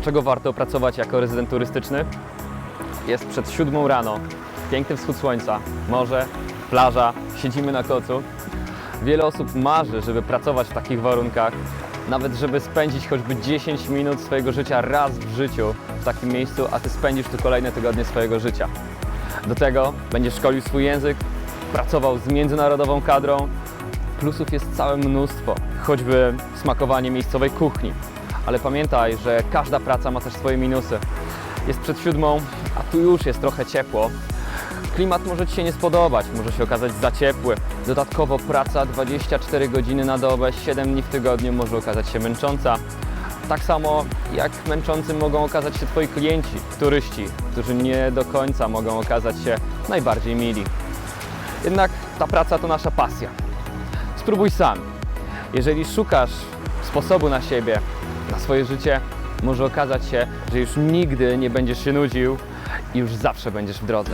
Dlaczego warto pracować jako rezydent turystyczny? Jest przed siódmą rano, piękny wschód słońca, morze, plaża, siedzimy na kocu. Wiele osób marzy, żeby pracować w takich warunkach, nawet żeby spędzić choćby 10 minut swojego życia raz w życiu w takim miejscu, a ty spędzisz tu kolejne tygodnie swojego życia. Do tego będziesz szkolił swój język, pracował z międzynarodową kadrą. Plusów jest całe mnóstwo, choćby smakowanie miejscowej kuchni. Ale pamiętaj, że każda praca ma też swoje minusy. Jest przed siódmą, a tu już jest trochę ciepło. Klimat może Ci się nie spodobać, może się okazać za ciepły. Dodatkowo praca 24 godziny na dobę, 7 dni w tygodniu może okazać się męcząca. Tak samo jak męczącym mogą okazać się Twoi klienci, turyści, którzy nie do końca mogą okazać się najbardziej mili. Jednak ta praca to nasza pasja. Spróbuj sam. Jeżeli szukasz sposobu na siebie, na swoje życie, może okazać się, że już nigdy nie będziesz się nudził i już zawsze będziesz w drodze.